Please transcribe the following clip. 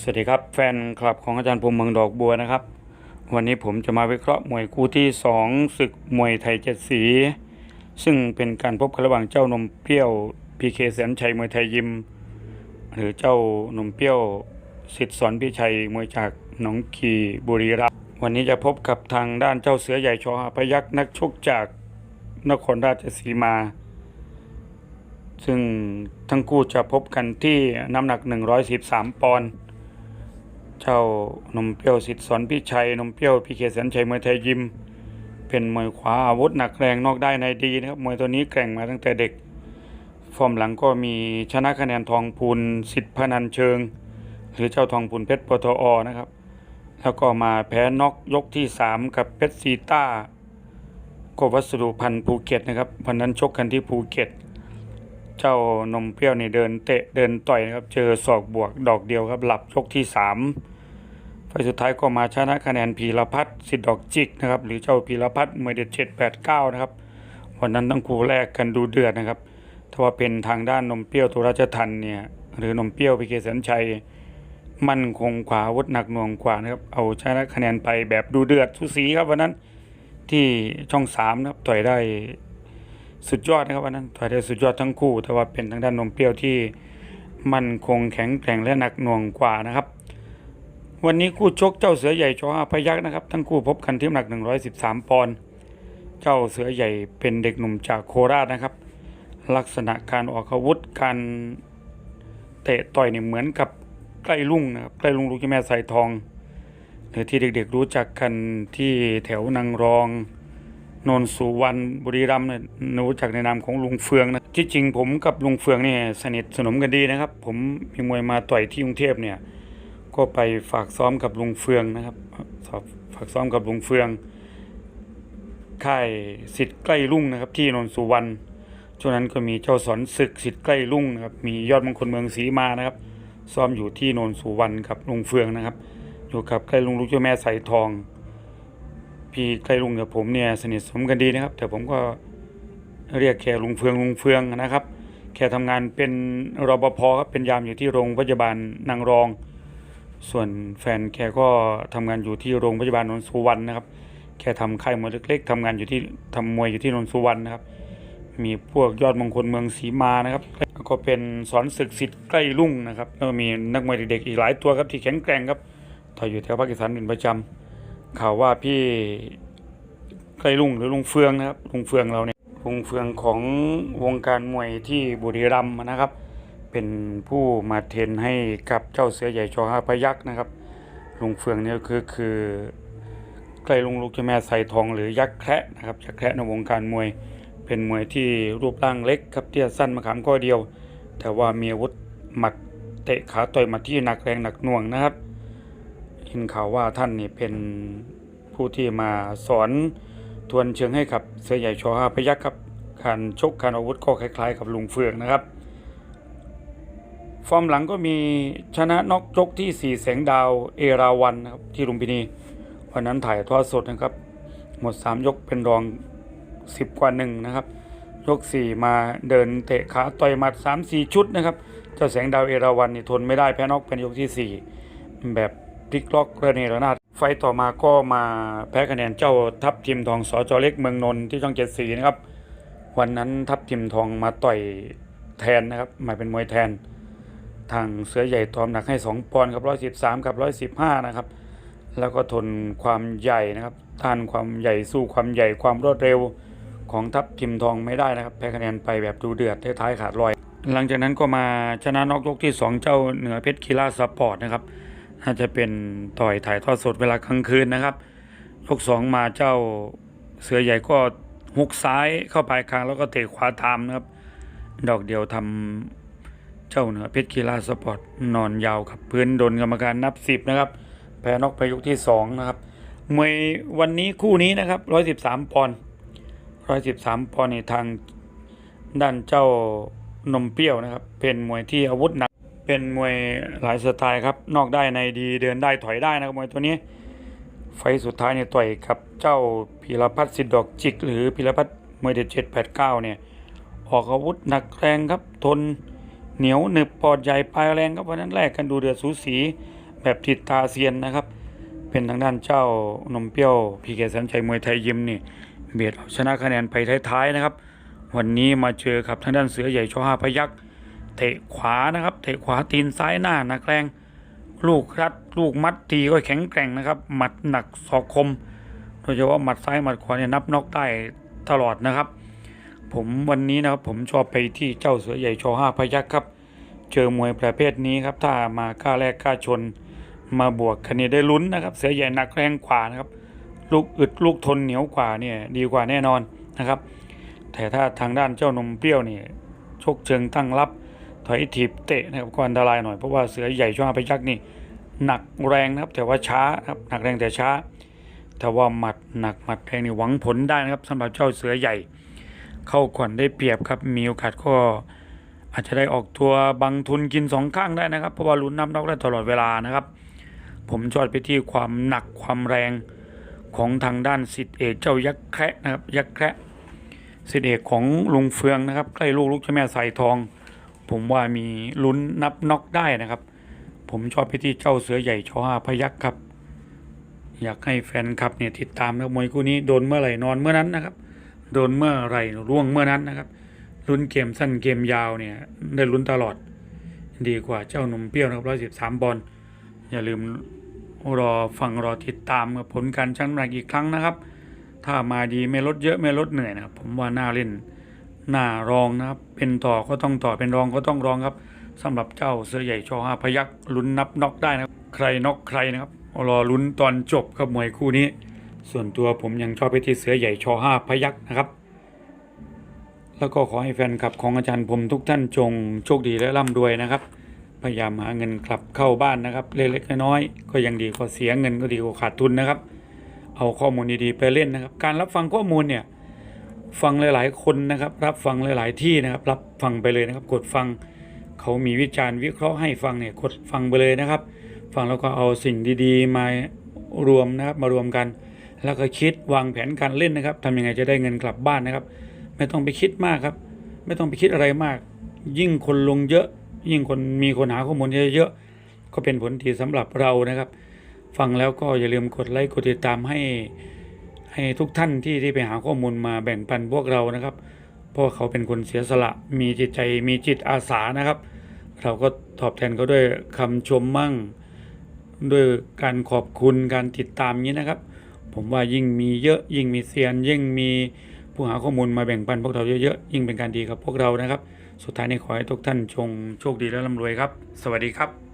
สวัสดีครับแฟนคลับของอาจารย์ภูมิเมืองดอกบัวนะครับ วันนี้ผมจะมาวิเคราะห์มวยคู่ที่สองศึกมวยไทยเจ็ดสี ซึ่งเป็นการพบกันระหว่างเจ้านมเปรี้ยวพีเคแสนชัยมวยไทยยิม หรือเจ้านมเปรี้ยวสิทธิสอนพิชัยมวยจากหนองกีบุรีรัมย์วันนี้จะพบกับทางด้านเจ้าเสือใหญ่ชอหาพยักษ์นักชกจากนครราชสีมา ซึ่งทั้งคู่จะพบกันที่น้ำหนัก 113 ปอนด์ เจ้านมเปรี้ยวสิทธิสอนพิชัยนมเปรี้ยวพี่เคแสนชัยมวยไทยยิม เป็นมวยขวาอาวุธหนักแรงนอกได้ในดีนะครับมวยตัวนี้แกร่งมาตั้งแต่เด็ก ฟอร์มหลังก็มีชนะคะแนนทองพูนสิทธิพนันเชิง หรือเจ้าทองพูนเพชรปตอนะครับ แล้วก็มาแพ้น็อกยกที่ 3 กับเพชรซีต้าโกวัสดุพันธ์ภูเก็ตนะครับวันนั้นชกกันที่ภูเก็ต เจ้านมเปรี้ยวนี่เดินเตะเดินต่อยนะครับ เจอศอกบวกดอกเดียวครับ หลับยกที่สาม ไฟล์สุดท้ายก็มาชนะคะแนนพีรพัฒน์สิทธิ์ดอกจิกนะครับหรือเจ้าพีรพัฒน์มวยเด็ดเจ็ดแปดเก้านะครับวันนั้นทั้งคู่แลกกันดูเดือดนะครับถ้าว่าเป็นทางด้านนมเปรี้ยวตุราชทันเนี่ยหรือนมเปรี้ยวพีเคสันชัย มั่นคงขวาวุธหนักหน่วงกว่านะครับเอาชนะคะแนนไปแบบดูเดือดสุสีครับวันนั้นที่ช่องสามนะครับต่อยได้สุดยอดนะครับวันนั้นต่อยได้สุดยอดทั้งคู่แต่ว่าเป็นทางด้านนมเปรี้ยวที่มั่นคงแข็งแกร่งและหนักหน่วงกว่านะครับ วันนี้คู่ชกเจ้าเสือใหญ่ชออาพยักษ์นะครับ ทั้งคู่พบกันที่น้ำหนัก 113 ปอนด์เจ้าเสือใหญ่เป็นเด็กหนุ่มจากโคราชนะครับ ลักษณะการออกอาวุธการเตะต่อยเนี่ยเหมือนกับใกล้ลุงนะครับใกล้ลุงลูกเจ้าแม่สายทอง หรือที่เด็กๆรู้จักกันที่แถวนางรองนนท์สุวรรณบุรีรัมย์เนี่ยรู้จักในนามของลุงเฟืองนะที่จริงผมกับลุงเฟืองเนี่ยสนิทสนมกันดีนะครับ ผมมีมวยมาต่อยที่กรุงเทพเนี่ย ก็ไปฝากซ้อมกับลุงเฟืองนะครับฝากซ้อมกับลุงเฟืองค่ายสิทธิ์ใกล้รุ่งนะครับ ที่นนทสุวรรณช่วงนั้นก็มีเจ้าสอนศึกสิทธิ์ใกล้รุ่งนะครับมียอดมงคลเมืองศรีมานะครับ ซ้อมอยู่ที่นนทสุวรรณกับลุงเฟืองนะครับ อยู่กับใกล้ลุงลูกเจ้าแม่สายทอง พี่ใกล้ลุงกับผมเนี่ยสนิทสนมกันดีนะครับ แต่ผมก็เรียกแค่ลุงเฟืองลุงเฟืองนะครับแค่ทำงานเป็นรปภครับเป็นยามอยู่ที่โรงพยาบาลนางรอง ส่วนแฟนแกก็ทำงานอยู่ที่โรงพยาบาลนนทสุวรรณนะครับแค่ทำค่ายมวยเล็ก ๆทำงานอยู่ที่ทำมวยอยู่ที่นนทสุวรรณนะครับ มีพวกยอดมงคลเมืองศรีมานะครับแล้วก็เป็นสอนศึกสิทธิ์ใกล้รุ่งนะครับแล้วก็มีนักมวยเด็กๆอีกหลายตัวครับที่แข็งแกร่งครับต่อยอยู่แถวภาคอีสานเป็นประจำข่าวว่าพี่ใกล้รุ่งหรือลุงเฟืองนะครับลุงเฟืองเราเนี่ยลุงเฟืองของวงการมวยที่บุรีรัมย์นะครับ เป็นผู้มาเทนให้กับเจ้าเสือใหญ่ชอห้าพยักษ์นะครับลุงเฟืองเนี่ยคือคือใกล้ลุงลูกเจ้าแม่ไสทองหรือยักษ์แคระนะครับยักษ์แคระในวงการมวย เป็นมวยที่รูปร่างเล็กครับเตี้ยสั้นมะขามข้อเดียว แต่ว่ามีอาวุธหมัดเตะขาต่อยมัดที่หนักแรงหนักหน่วงนะครับเห็นข่าวว่าท่านนี่เป็นผู้ที่มาสอนทวนเชิงให้กับเสือใหญ่ชอห้าพยักษ์ครับการชกการอาวุธก็คล้ายๆ กับลุงเฟืองนะครับ ฟอร์มหลังก็มีชนะน็อกยกที่ 4 แสงดาวเอราวันนะครับที่ลุมพินี วันนั้นถ่ายทอดสดนะครับ หมด 3 ยกเป็นรอง 10 กว่าหนึ่งนะครับ ยก 4 มาเดินเตะขาต่อยหมัด 3-4 ชุดนะครับ เจ้าแสงดาวเอราวันนี่ทนไม่ได้แพ้น็อกเป็นยกที่ 4 แบบพลิกล็อกระเนระนาดไฟต์ต่อมาก็มาแพ้คะแนนเจ้าทัพทีมทองสอจอเล็กเมืองนนท์ที่ช่องเจ็ดสีนะครับ วันนั้นทัพทีมทองมาต่อยแทนนะครับมาเป็นมวยแทน ทางเสือใหญ่ตอมหนักให้ 2 ปอนด์กับ 113 กับ 115 นะครับ แล้วก็ทนความใหญ่นะครับต้านความใหญ่สู้ความใหญ่ความรวดเร็วของทัพทิมทองไม่ได้นะครับ แพ้คะแนนไปแบบดูเดือดท้ายขาดลอย หลังจากนั้นก็มาชนะนอกยกที่ 2 เจ้าเหนือเพชรคีราสปอร์ตนะครับน่าจะเป็นต่อยถ่ายทอดสดเวลากลางคืนนะครับยก2มาเจ้าเสือใหญ่ก็หุกซ้ายเข้าไปลายคางแล้วก็เตะขวาตามนะครับ ดอกเดียวทำ เจ้าเหนือเพชรกีฬาสปอร์ตนอนยาวกับพื้นโดนกรรมการนับสิบนะครับแพ้นอกไปยกที่สองนะครับมวยวันนี้คู่นี้นะครับร้อยสิบสามปอนด์ร้อยสิบสามปอนด์ในทางด้านเจ้านมเปรี้ยวนะครับ เป็นมวยที่อาวุธหนักเป็นมวยหลายสไตล์ครับนอกได้ในดีเดินได้ถอยได้นะครับมวยตัวนี้ ไฟสุดท้ายเนี่ยต่อยกับเจ้าพีรพัฒน์สิทธิ์ดอกจิก หรือพีรพัฒน์มวยเด็ดเจ็ดแปดเก้าเนี่ยออกอาวุธหนักแรงครับทน เหนียวหนึบปอดใหญ่ปลายแรงครับวันนั้นแลกกันดูเดือดสูสีแบบทิดตาเซียนนะครับ เป็นทางด้านเจ้านมเปรี้ยวพีเคสันชัยมวยไทยยิมนี่เบียดเอาชนะคะแนนไปท้ายๆนะครับ วันนี้มาเจอกับทางด้านเสือใหญ่ชอห้าพยักษ์เตะขวานะครับ เตะขวาตีนซ้ายหน้านักแรง ลูกรัดลูกมัดตีก็แข็งแกร่งนะครับ หมัดหนักศอกคม โดยเฉพาะหมัดซ้ายหมัดขวาเนี่ยนับน็อกได้ตลอดนะครับ ผมวันนี้นะครับผมชอบไปที่เจ้าเสือใหญ่ชอห้าพยักษ์ครับ เจอมวยประเภทนี้ครับ ถ้ามากล้าแรกกล้าชนมาบวกคะแนนได้ลุ้นนะครับ เสือใหญ่หนักแรงกว่านะครับ ลูกอึดลูกทนเหนียวกว่าเนี่ยดีกว่าแน่นอนนะครับ แต่ถ้าทางด้านเจ้านมเปรี้ยวเนี่ยชกเชิงตั้งรับถอยถีบเตะนะครับก็อันตรายหน่อยเพราะว่าเสือใหญ่ช่วงอาพยักษ์นี่หนักแรงนะครับแต่ว่าช้าครับหนักแรงแต่ช้าแต่ว่าหมัดหนักหมัดแรงนี่หวังผลได้นะครับสำหรับเจ้าเสือใหญ่ เข้าก่อนได้เปรียบครับ มีโอกาสก็อาจจะได้ออกตัวบังทุนกินสองข้างได้นะครับ เพราะว่าลุ้นน้ำนอกได้ตลอดเวลานะครับ ผมชอบไปที่ความหนักความแรงของทางด้านสิทธิเอกเจ้ายักษ์แคระนะครับยักษ์แคระสิทธิเอกของลุงเฟืองนะครับใกล้ลูกลูกเจ้าแม่สายทอง ผมว่ามีลุ้นนับน็อกได้นะครับ ผมชอบไปที่เจ้าเสือใหญ่ชอห้าพยักครับ อยากให้แฟนคลับเนี่ยติดตามนักมวยคู่นี้โดนเมื่อไหร่นอนเมื่อนั้นนะครับ โดนเมื่อไรร่วงเมื่อนั้นนะครับลุ้นเกมสั้นเกมยาวเนี่ยได้ลุ้นตลอด ดีกว่าเจ้าหนุ่มเปรี้ยวนะครับร้อยสิบสามบอลอย่าลืมรอฟังรอติดตามกับผลการชั่งน้ำหนักอีกครั้งนะครับ ถ้ามาดีไม่ลดเยอะไม่ลดเหนื่อยนะครับ ผมว่าน่าเล่นน้ารองนะครับ เป็นต่อก็ต้องต่อเป็นรองก็ต้องรองครับสำหรับเจ้าเสือใหญ่ชอห้าพยักลุ้นนับน็อกได้นะครับ ใครน็อกใครนะครับรอลุ้นตอนจบครับมวยคู่นี้ ส่วนตัวผมยังชอบไปที่เสือใหญ่ชอห้าพยักนะครับ แล้วก็ขอให้แฟนคลับของอาจารย์ผมทุกท่านจงโชคดีและร่ำรวยนะครับ พยายามหาเงินกลับเข้าบ้านนะครับ เล็กๆน้อยๆก็ยังดีกว่าเสียเงินก็ดีกว่าขาดทุนนะครับ เอาข้อมูลดีๆไปเล่นนะครับ การรับฟังข้อมูลเนี่ยฟังหลายๆ คนนะครับ รับฟังหลาย ๆ ที่นะครับ รับฟังไปเลยนะครับ กดฟังเขามีวิจารณ์วิเคราะห์ให้ฟังเนี่ยกดฟังไปเลยนะครับ ฟังแล้วก็เอาสิ่งดีๆ มารวมนะครับมารวมกัน แล้วก็คิดวางแผนการเล่นนะครับทำยังไงจะได้เงินกลับบ้านนะครับ ไม่ต้องไปคิดมากครับ ไม่ต้องไปคิดอะไรมาก ยิ่งคนลงเยอะ ยิ่งคนมีคนหาข้อมูลเยอะๆก็เป็นผลดีสำหรับเรานะครับ ฟังแล้วก็อย่าลืมกดไลค์กดติดตามให้ให้ทุกท่านที่ที่ไปหาข้อมูลมาแบ่งปันพวกเรานะครับ เพราะเขาเป็นคนเสียสละมีจิตใจมีจิตอาสานะครับ เราก็ตอบแทนเขาด้วยคำชมมั่ง ด้วยการขอบคุณการติดตามนี้นะครับ ผมว่ายิ่งมีเยอะยิ่งมีเซียน ยิ่งมีผู้หาข้อมูลมาแบ่งปันพวกเราเยอะๆยิ่งเป็นการดีกับพวกเรานะครับ สุดท้ายนี้ขอให้ทุกท่านชงโชคดีและร่ำรวยครับ สวัสดีครับ